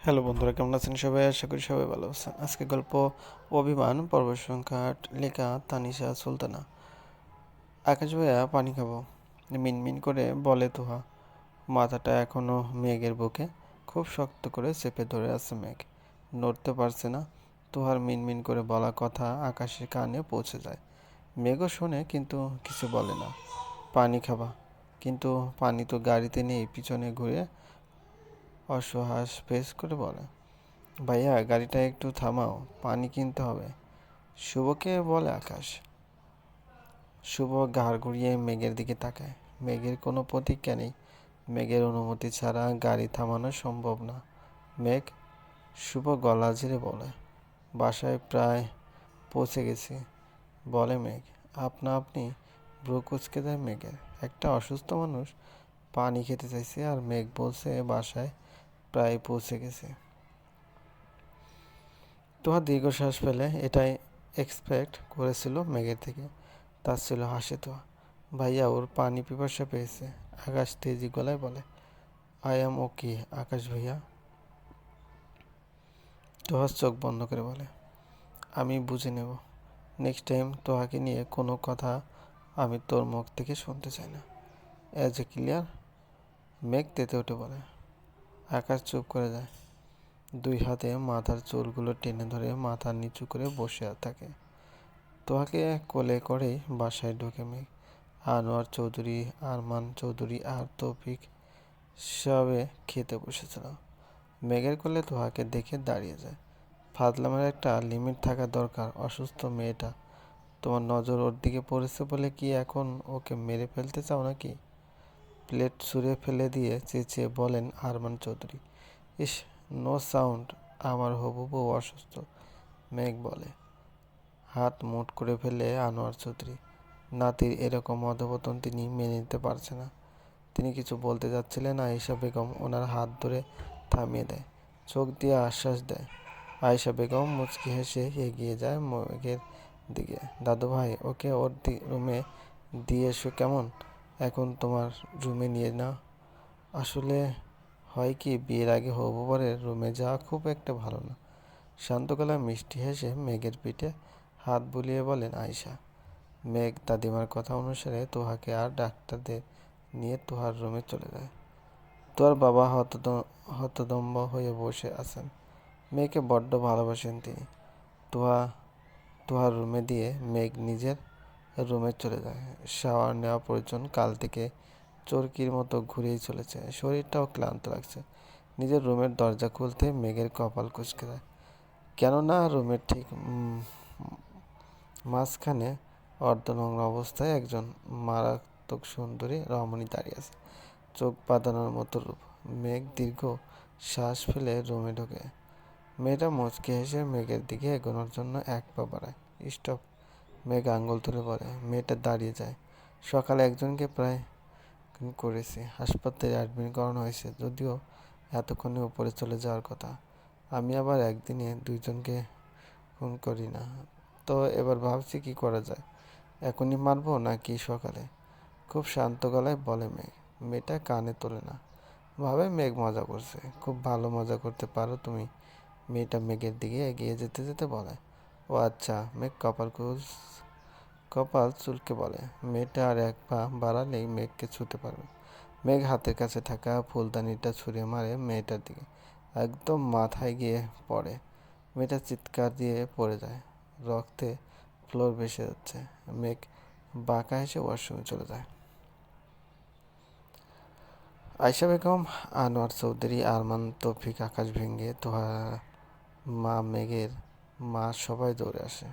Hello বন্ধুরা, কেমন আছেন সবাই? আশা করি সবাই ভালো আছেন। আজকে গল্প অভিমান পর্ব সংখ্যা লেখা তানিশা সুলতানা। আকাশ ভাইয়া, পানি খাব। মিনমিন করে বলে তোহা। মাথাটা এখনও মেঘের বুকে, খুব শক্ত করে চেপে ধরে আছে মেঘ। নড়তে পারছে না। তোহার মিনমিন করে বলা কথা আকাশের কানে পৌঁছে যায়। মেঘও শোনে, কিন্তু কিছু বলে না। পানি খাবা। কিন্তু পানি তো গাড়িতে নেই, পিছনে ঘুরে অসহাস পেশ করে বলে। ভাইয়া, গাড়িটা একটু থামাও, পানি কিনতে হবে। শুভকে বলে আকাশ। শুভ ঘাড় ঘুরিয়ে মেঘের দিকে তাকায়। মেঘের কোনো প্রতিজ্ঞা নেই। মেঘের অনুমতি ছাড়া গাড়ি থামানো সম্ভব না। মেঘ শুভ গলা ঝেড়ে বলে, বাসায় প্রায় পৌঁছে গেছি। বলে মেঘ, আপনা আপনি ব্রু কুচকে দেয় মেঘের। একটা অসুস্থ মানুষ পানি খেতে চাইছে আর মেঘ বলছে বাসায় প্রায় পৌঁছে গেছে। তোহা দীর্ঘশ্বাস ফেলে এটাই এক্সপেক্ট করেছিল মেঘের থেকে। তার ছিল হাসি তোহা ভাইয়া ওর পানি পিপাসা পেয়েছে। আকাশ তেজি গলায় বলে আই এম ওকে আকাশ ভাইয়া। তোহার চোখ বন্ধ করে বলে, আমি বুঝে নেব। নেক্সট টাইম তোহাকে নিয়ে কোনো কথা আমি তোর মুখ থেকে শুনতে চাই না। অ্যাজ এ ক্লিয়ার মেঘ তেতে উঠে বলে আকাশ চুপ করে যায়। দুই হাতে মাথার চুলগুলো টেনে ধরে মাথা নিচু করে বসে থাকে। তোহাকে কোলে করেই বাসায় ঢোকে মেঘ। আনোয়ার চৌধুরী, আরমান চৌধুরী আর তৌফিক সবে খেতে বসেছিল। মেঘের কোলে তোহাকে দেখে দাঁড়িয়ে যায়। ফাজলামের একটা লিমিট থাকা দরকার, অসুস্থ মেয়েটা। তোমার নজর ওর দিকে পড়েছে বলে কি এখন ওকে মেরে ফেলতে চাও নাকি? প্লেট ছুঁড়ে ফেলে দিয়ে চেঁচিয়ে বলেন আরমান চৌধুরী, ইস, নো সাউন্ড, আমার হবু বউ অসুস্থ মেঘ বলে। হাত মুট করে ফেলে আনোয়ার চৌধুরী, নাতির এরকম অধপতন তিনি মেনে নিতে পারছে না। তিনি কিছু বলতে যাচ্ছিলেন আয়েশা বেগম ওনার হাত ধরে থামিয়ে দেয়, চোখ দিয়ে আশ্বাস দেয়। আয়েশা বেগম মুচকি হেসে এগিয়ে যায় মেঘের দিকে দাদু ভাই ওকে ওর রুমে দিয়ে এসো কেমন? এখন তোমার রুমে নিয়ে না আসলে হয় কি, বিয়ের আগে হবু বরের রুমে যাওয়া খুব একটা ভালো না। শান্ত গলায় মিষ্টি হেসে মেঘের পিঠে হাত বুলিয়ে বলেন, আয়শা, মেঘ দাদিমার কথা অনুসারে তোহাকে আর ডাক্তারদের নিয়ে তোহার রুমে চলে যায়। তোর বাবা হতদ হতদম্ব হয়ে বসে আছেন। মেয়েকে বড্ড ভালোবাসেন তিনি। তোহা, তোহার রুমে দিয়ে মেঘ নিজের রুমে চলে যায়। শাওয়ার নেওয়া প্রয়োজন কাল থেকে। চরকির মতো ঘুরেই চলেছে। শরীরটাও ক্লান্ত লাগছে। নিজের রুমের দরজা খুলতে মেঘের কপাল কুচকে দেয়। কেননা রুমের ঠিক মাঝখানে অর্ধনগ্ন অবস্থায় একজন মারাত্মক সুন্দরী রমণী দাঁড়িয়ে আছে। চোখ বাঁধানোর মতো রূপ। মেঘ দীর্ঘ শ্বাস ফেলে রুমে ঢোকে। মেয়েটা মুচকে হেসে মেঘের দিকে এগোনোর জন্য এক পা বাড়ায়। স্টপ। মেঘ আঙ্গুল তুলে বলে, মেয়েটা দাঁড়িয়ে যায়। সকালে একজনকে প্রায় করেছি। হাসপাতালে অ্যাডমিট করানো হয়েছে, যদিও এতক্ষণে উপরে চলে যাওয়ার কথা। আমি আবার একদিনে দুইজনকে ফোন করি না। তো এবার ভাবছি কি করা যায়? এখনই মারবো নাকি সকালে? খুব শান্ত গলায় বলে মেঘ মেয়েটা কানে তোলে না। ভাবে মেঘ মজা করছে। খুব ভালো মজা করতে পারো তুমি। মেয়েটা মেঘের দিকে এগিয়ে যেতে যেতে বলে ও আচ্ছা মেঘ কপাল কুল কপাল চুলকে বলে। মেয়েটা আর এক পা বাড়ালেই মেঘকে ছুতে পারবে। মেঘ হাতের কাছে থাকা ফুলদানিটা ছুঁড়ে মারে মেয়েটার দিকে। একদম মাথায় গিয়ে পড়ে। মেয়েটা চিৎকার দিয়ে পড়ে যায়। রক্তে ফ্লোর ভেসে যাচ্ছে। মেঘ বাঁকা হেসে ওয়াশরুমে চলে যায়। আয়সা বেগম, আনোয়ার চৌধুরী, আরমান তৌফিক, আকাশ ভেঙ্গে তোহা মা মেঘের মা সবাই দৌড়ে আসে।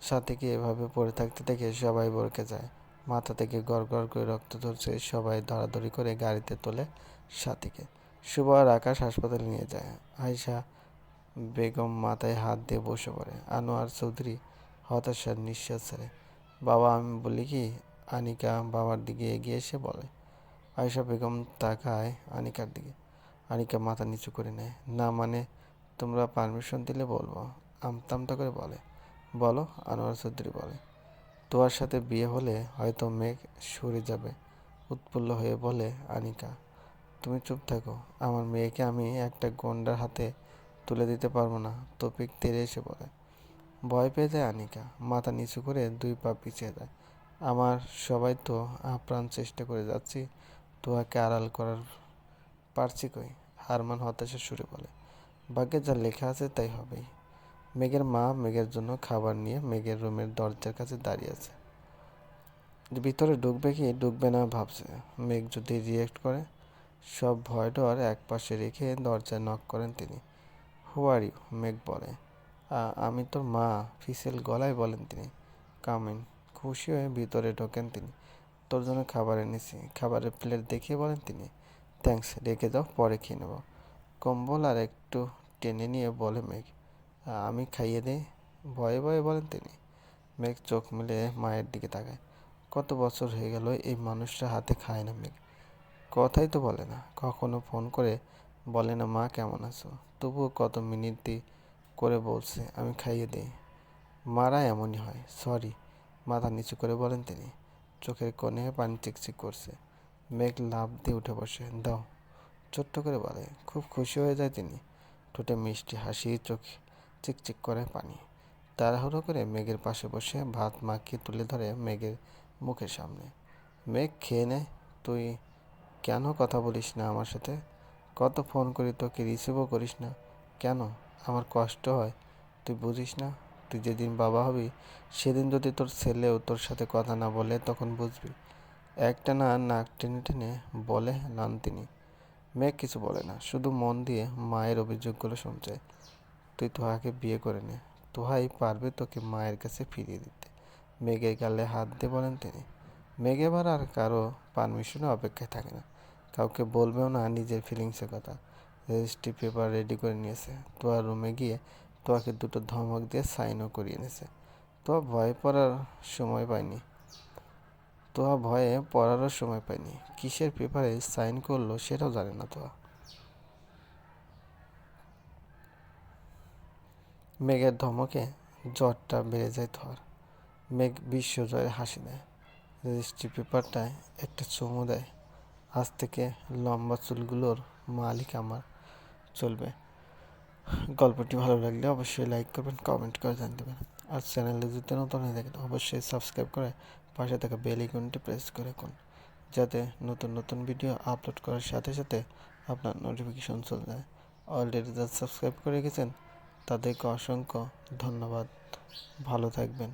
সাথীকে এভাবে পড়ে থাকতে দেখে সবাই বরকে যায়। মাথা থেকে গড় গড় করে রক্ত ধরছে সবাই ধরাধরি করে গাড়িতে তোলে সাথীকে। শুভ আর আকাশ হাসপাতালে নিয়ে যায়। আয়সা বেগম মাথায় হাত দিয়ে বসে পড়ে। আনোয়ার চৌধুরী হতাশার নিঃশ্বাস ছেড়ে। বাবা, আমি বলি কি? আনিকা বাবার দিকে এগিয়ে এসে বলে। আয়সা বেগম তাকায় আনিকার দিকে। আনিকা মাথা নিচু করে নেয়। না মানে তোমরা পারমিশন দিলে বলব। আমতামতা করে বলে। বলো, আনোয়ার চৌধুরী বলে। তোমার সাথে বিয়ে হলে হয়তো মেঘ সরে যাবে। উৎফুল্ল হয়ে বলে, আনিকা, তুমি চুপ থাকো। আমার মেয়েকে আমি একটা গন্ডার হাতে তুলে দিতে পারব না। তপিক তেড়ে এসে বলে। ভয় পেয়ে যায় আনিকা। মাথা নিচু করে দুই পা পিছিয়ে যায়। আমার সবাই তো আপ্রাণ চেষ্টা করে যাচ্ছি। তোয়াকে আড়াল করার পারছি কই? হারমান হতাশা সুরে বলে। ভাগ্যে যা লেখা আছে তাই হবেই। মেঘের মা মেঘের জন্য খাবার নিয়ে মেঘের রুমের দরজার কাছে দাঁড়িয়ে আছে। ভিতরে ঢুকবে কি? ঢুকবে না ভাবছে। মেঘ যদি রিয়েক্ট করে, সব ভয় ডর এক পাশে রেখে দরজায় নক করেন তিনি। হু আর ইউ মেঘ বলে। আমি তোর মা। ফিসেল গলায় বলেন তিনি। কামিন খুশি হয়ে ভিতরে ঢোকেন তিনি। তোর জন্য খাবার এনেছি। খাবারের প্লেট দেখিয়ে বলেন তিনি। থ্যাংকস রেখে যাও, পরে খেয়ে নেব। কম্বল আর একটু টেনে নিয়ে বলে, মেঘ, আমি খাইয়ে দিই। ভয়ে ভয়ে বলেন তিনি। মেঘ চোখ মেলে মায়ের দিকে তাকায়। কত বছর হয়ে গেল, এই মানুষটা হাতে খায় না মেঘ। কথাই তো বলে না। কখনো ফোন করে বলে না, মা, কেমন আছো? তবুও কত মিনিটই করে বলছে, আমি খাইয়ে দিই। মারা এমনই হয়। সরি। মাথা নিচু করে বলেন তিনি। চোখের কোণে পানি চিকচিক করছে। মেঘ লাভ দিয়ে উঠে বসে, দাও। ছোট্ট করে বলে। খুব খুশি হয়ে যায় তিনি। ঠোঁটে মিষ্টি হাসি, চোখে চিকচিক করে পানি। তাড়াহুড়ো করে মেঘের পাশে বসে ভাত মাখিয়ে তুলে ধরে মেঘের মুখের সামনে। মেঘ, খেয়ে নেয় তুই কেন কথা বলিস না আমার সাথে? কত ফোন করি তোকে, রিসিভও করিস না। কেন? আমার কষ্ট হয়। তুই বুঝিস না? তুই যেদিন বাবা হবি, সেদিন যদি তোর ছেলেও তোর সাথে কথা না বলে, তখন বুঝবি। একটা না নাক টেনে টেনে বলে নান তিনি মেঘ কিছু বলে না, শুধু মন দিয়ে মায়ের অভিযোগগুলো শুনছে। তুই তোহাকে বিয়ে করে নে, তোহাই পারবে তোকে মায়ের কাছে ফিরিয়ে দিতে। মেঘের গালে হাত দিয়ে বলেন তিনি। মেঘ এবার আর কারও পারমিশনে অপেক্ষায় থাকে না। কাউকে বলবেও না নিজের ফিলিংসের কথা। রেজিস্ট্রি পেপার রেডি করে নিয়েছে। তোয়া রুমে গিয়ে তোয়াকে দুটো ধমক দিয়ে সাইনও করিয়ে নিয়েছে তোয়া ভয় পড়ার সময় পায়নি। তোয়া ভয়ে পড়ারও সময় পায়নি কিসের পেপারে সাইন করল সেটাও জানে না তোয়া। মেঘের ধমকে জ্বরটা বেড়ে যায় তোয়ার মেঘ বিশ্বজয়ের হাসি দেয় রেজিস্ট্রি পেপারটায় একটা চুমু দেয়। আজ থেকে লম্বা চুলগুলোর মালিক আমার চলবে। গল্পটি ভালো লাগলে অবশ্যই লাইক করবেন, কমেন্ট করে জানতে পারেন আর চ্যানেলে যদি নতুন হয়ে থাকেন, অবশ্যই সাবস্ক্রাইব করে পাশে থাকা বেল আইকনটি প্রেস করে রাখুন, যাতে নতুন নতুন ভিডিও আপলোড করার সাথে সাথে আপনার নোটিফিকেশন চলে যায়। অলরেডি যারা সাবস্ক্রাইব করে রেখেছেন তাদেরকে অসংখ্য ধন্যবাদ। ভালো থাকবেন।